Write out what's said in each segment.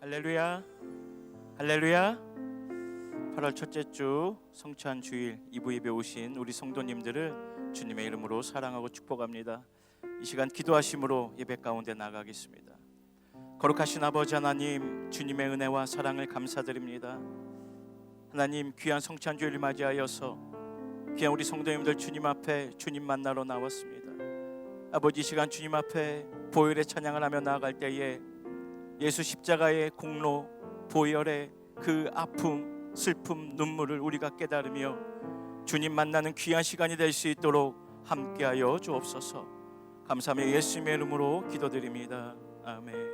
할렐루야. 할렐루야. 8월 첫째 주 성찬 주일 이부 예배 오신 우리 성도님들을 주님의 이름으로 사랑하고 축복합니다. 이 시간 기도하심으로 예배 가운데 나가겠습니다. 거룩하신 아버지 하나님 주님의 은혜와 사랑을 감사드립니다. 하나님 귀한 성찬 주일을 맞이하여서 귀한 우리 성도님들 주님 앞에 주님 만나러 나왔습니다. 아버지 이 시간 주님 앞에 보혈의 찬양을 하며 나아갈 때에 예수 십자가의 공로 보혈의 그 아픔 슬픔 눈물을 우리가 깨달으며 주님 만나는 귀한 시간이 될 수 있도록 함께하여 주옵소서. 감사하며 예수님의 이름으로 기도드립니다. 아멘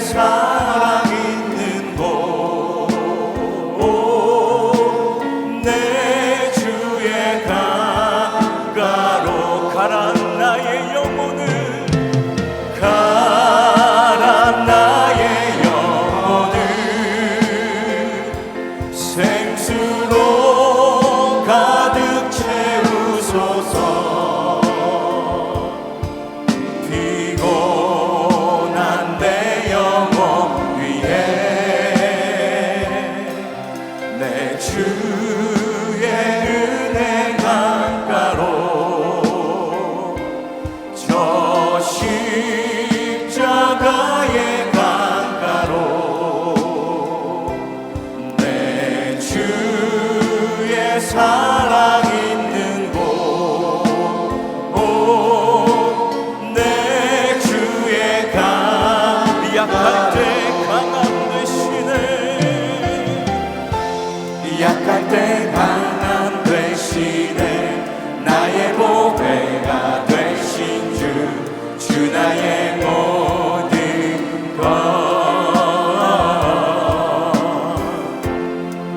주 때 강함 되시네 약할 때 강함 되시네. 나의 보배가 되신 주 주 나의 모든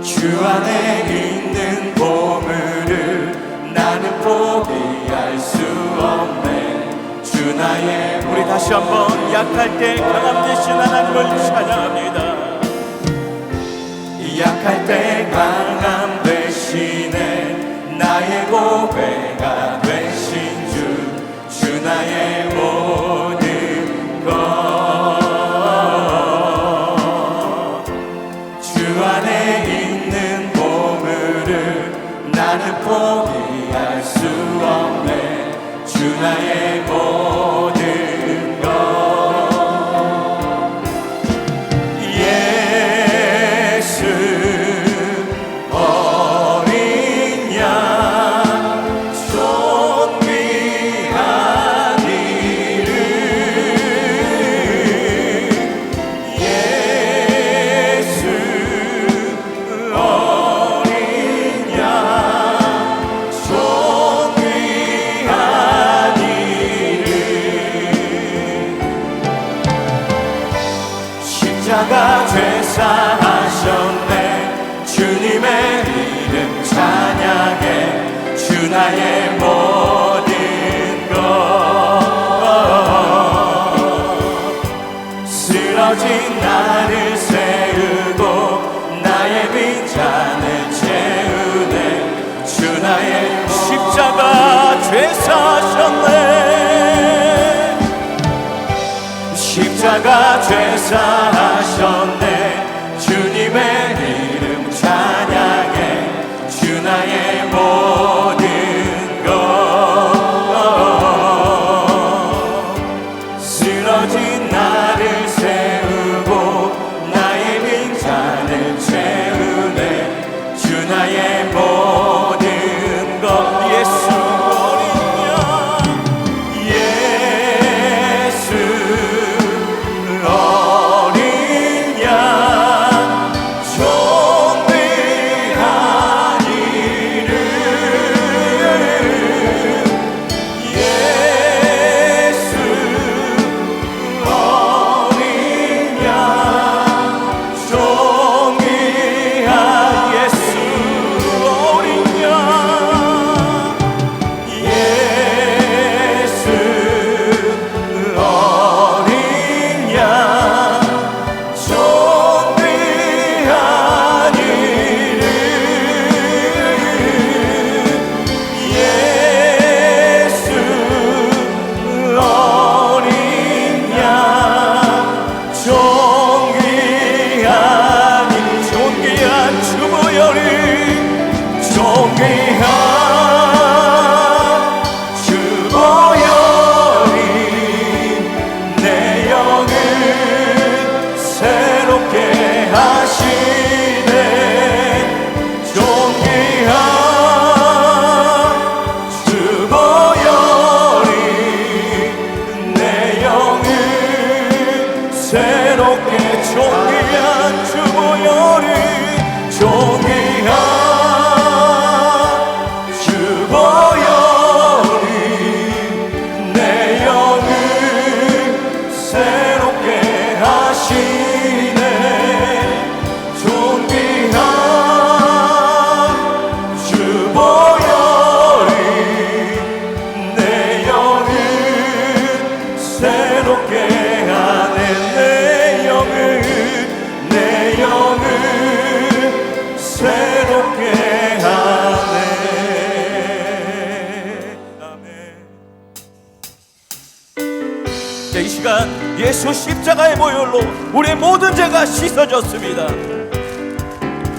것주 안에 있는 보물을 나는 포기할 수 없네. 주 나의 우리 다시 한번 약할 때 강함 되신 하나님을 찬양합니다. 약할 때 강함 되시네 나의 보배 십자가 죄사하셨네. 주님의 이름 찬양해. 주 나의 모든 것. 쓰러진 나를 세우고 나의 빈잔을 채우네. 주 나의 십자가 죄사하셨네. 십자가 죄사 우리 모든 죄가 씻어졌습니다.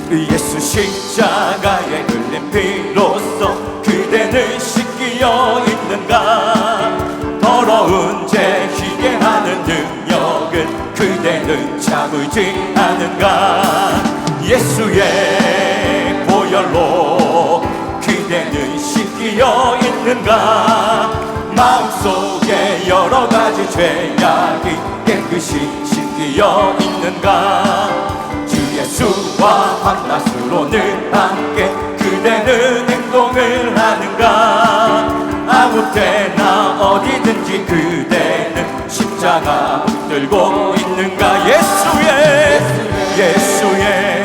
그 예수 십자가에 흘린 피로써 그대는 씻기어 있는가? 더러운 죄 희게 하는 능력은 그대는 참을지 않은가? 예수의 보혈로 그대는 씻기어 있는가? 마음속에 여러 가지 죄악이 깨끗이 씻기어 있는가? 주 예수와 한낮으로 늘 함께 그대는 행동을 하는가? 아무 때나 어디든지 그대는 십자가 붙들고 있는가? 예수의 예수의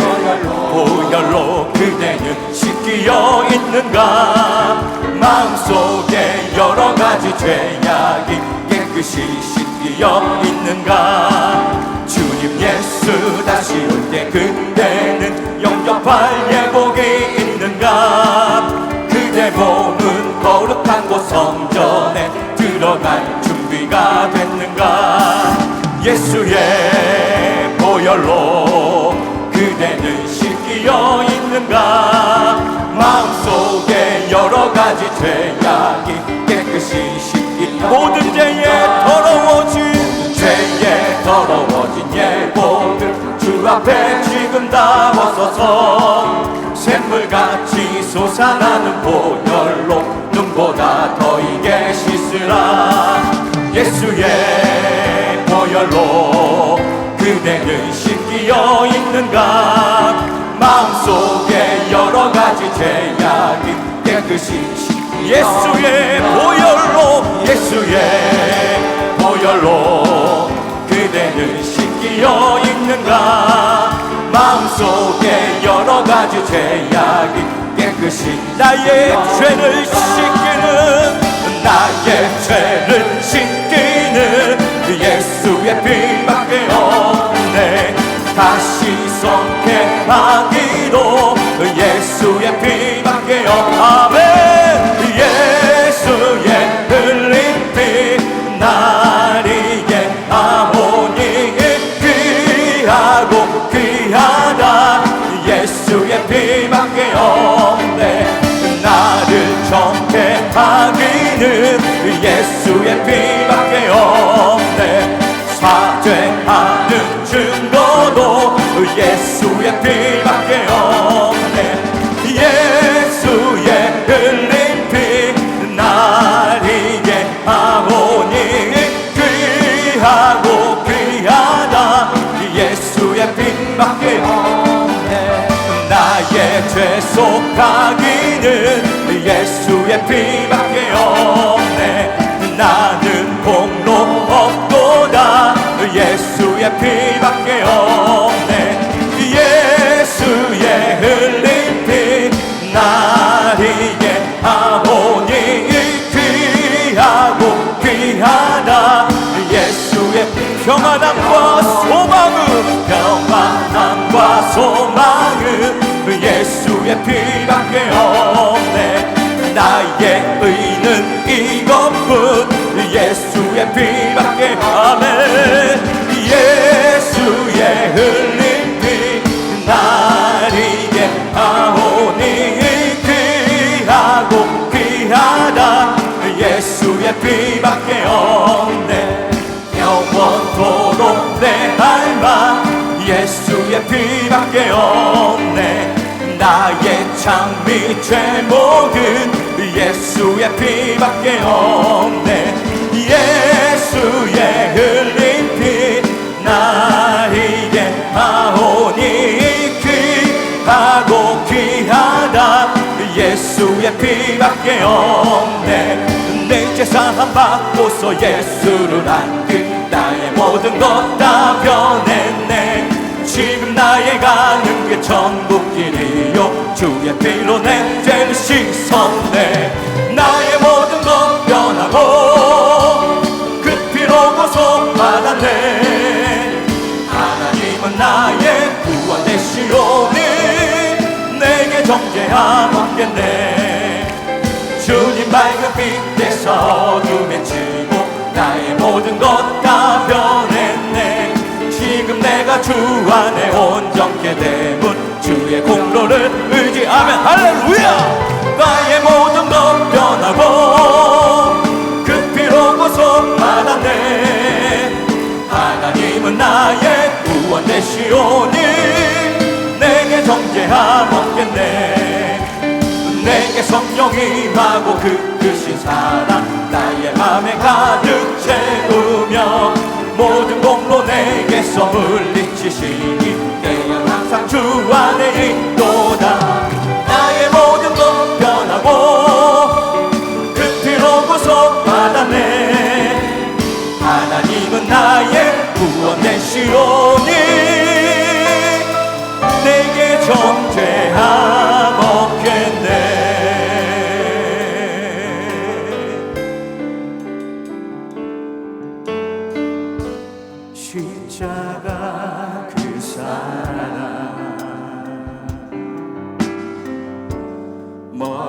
보혈로 그대는 씻기어 있는가? 마음속에 여러 가지 죄악이 깨끗이 씻 기어 있는가? 주님 예수 다시 올 때 그대는 영접할 예복이 있는가? 그대 몸은 거룩한 곳 성전에 들어갈 준비가 됐는가? 예수의 보혈로 그대는 씻기어 있는가? 마음속에 여러 가지 죄악이 깨끗이 씻기 모든 죄에 죄에 더러워진 예복을 주 앞에 지금 다 벗어서 샘물같이 솟아나는 보혈로 눈보다 더 이게 씻으라 예수의 보혈로 그대는 씻기어 있는가? 마음속에 여러 가지 죄악이 깨끗이 예수의 보혈로. 예수의 보혈로 그대는 비어 있는가? 마음속에 여러 가지 죄악이 깨끗이 나의 죄를 씻기는 나의 죄를 씻기는 예수의 피밖 피밖에 없네. 나를 정죄하기는 예수의 피밖에 없네. 사죄하는 증거도 예수의 피밖에 없네 속하기는 예수의 피밖에 없네. 나는 공로 없도다. 예수의 피밖에 없네. 예수의 흘린 피 나리의 아모니 귀하고 귀하다. 예수의 평안함과 소망은 평안함과 소망은 예수 의 피밖에 없네? 나의 의는 이것뿐. 예수의 피밖에 아멘 예수의 흘린 피 나리의 아오니 귀하고 귀하다. 예수의 피밖에 없네. 영원토록 내 닮아 예수의 피밖에 없네 나의 장미 제목은 예수의 피밖에 없네. 예수의 흘린 피 나에게 아오니 귀하고 귀하다. 예수의 피밖에 없네. 내 죄사함 받고서 예수를 안긴 나의 모든 것 다 변했네 지금 나의 가는 게 천국길이요. 주의 피로 내 죄를 씻었네. 나의 모든 것 변하고 그 피로 고소 받았네. 하나님은 나의 구원 되시오니 내게 정죄함 없겠네. 주님 밝은 빛에서 어둠에 치고 나의 모든 것 다 변했네 지금 내가 주 안에 온전케 되문 주의 공로를 의지하면 할렐루야! 나의 모든 것 변하고 그 피로 고소 받았네. 하나님은 나의 구원 되시오니 내게 정죄함 없겠네. 내게 성령이 임하고 그 크신 사랑 나의 맘에 가득 내게서 물리치시니 내가 항상 주 안에 있도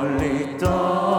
멀리 떠